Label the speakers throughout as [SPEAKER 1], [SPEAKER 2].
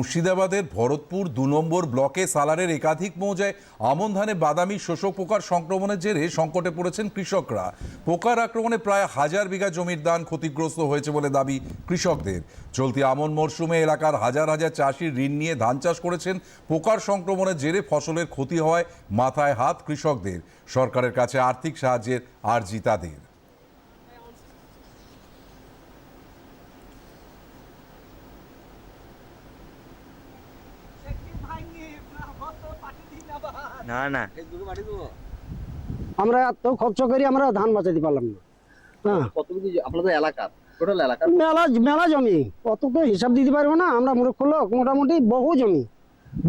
[SPEAKER 1] মুর্শিদাবাদের ভরতপুর দু নম্বর ব্লকে সালারের একাধিক মৌজায় আমন ধানে বাদামি শোষক পোকার সংক্রমণের জেরে সংকটে পড়েছেন কৃষকরা। পোকার আক্রমণে প্রায় হাজার বিঘা জমির ধান ক্ষতিগ্রস্ত হয়েছে বলে দাবি কৃষকদের। চলতি আমন মরশুমে এলাকার হাজার হাজার চাষি ঋণ নিয়ে ধান চাষ করেছেন। পোকার সংক্রমণের জেরে ফসলের ক্ষতি হওয়ায় মাথায় হাত কৃষকদের। সরকারের কাছে আর্থিক সাহায্যের আর্জি তাদের।
[SPEAKER 2] না না।
[SPEAKER 3] আমরা এত খরচ করি আমরা ধান বাঁচাতে পারলাম না। হ্যাঁ
[SPEAKER 4] আপনাদের এলাকার? টোটাল এলাকার?
[SPEAKER 3] মেলা মেলা জমি। অত তো হিসাব দিতে পারব না আমরা মূর্খ লোক মোটামুটি বহু জমি।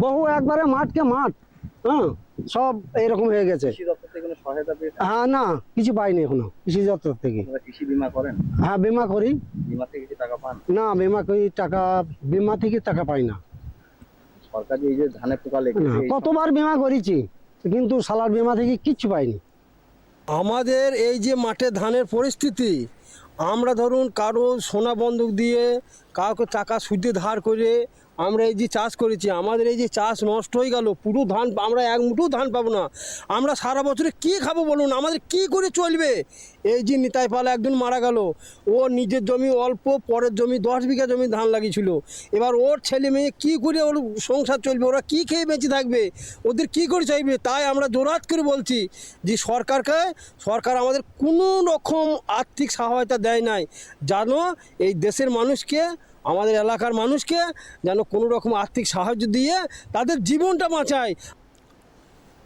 [SPEAKER 3] বহু একবারে মাঠকে মাঠ হ্যাঁ সব এইরকম হয়ে গেছে।
[SPEAKER 4] কৃষি দপ্তর থেকে কোনো সহায়তা পেয়েছেন?
[SPEAKER 3] হ্যাঁ না কিছু পাইনি এখনও কৃষি দপ্তর থেকে।
[SPEAKER 4] কৃষি বিমা করেন?
[SPEAKER 3] হ্যাঁ বিমা করি।
[SPEAKER 4] বিমা থেকে টাকা পান?
[SPEAKER 3] না বিমা করি টাকা বিমা থেকে টাকা পাই না।
[SPEAKER 4] সরকারি এই যে ধানে পোকা লেগেছে
[SPEAKER 3] কতবার বিমা করেছি কিন্তু সালার বিমা থেকে কিচ্ছু পাইনি।
[SPEAKER 5] আমাদের এই যে মাঠে ধানের পরিস্থিতি আমরা ধরুন কারও সোনা বন্দুক দিয়ে কাউকে টাকা সুদে ধার করে আমরা এই যে চাষ করেছি, আমাদের এই যে চাষ নষ্ট হয়ে গেল, পুরো ধান আমরা এক মুঠো ধান পাবো না। আমরা সারা বছরে কী খাব বলুন? আমাদের কি করে চলবে? এই যে নিতাই পাল একজন মারা গেল। ও নিজের জমি অল্প, পরের জমি দশ বিঘা জমি ধান লাগিয়েছিল। এবার ওর ছেলে মেয়ে কী করে ওর সংসার চলবে? ওরা কি খেয়ে বেঁচে থাকবে? ওদের কি করে চাইবে? তাই আমরা জোরাত করে বলছি যে সরকারকে, সরকার আমাদের কোনো রকম আর্থিক সহায়তা দেয় নাই। যেন এই দেশের মানুষকে আমাদের এলাকার মানুষকে যেন কোনো রকম আর্থিক সাহায্য দিয়ে তাদের জীবনটা বাঁচায়।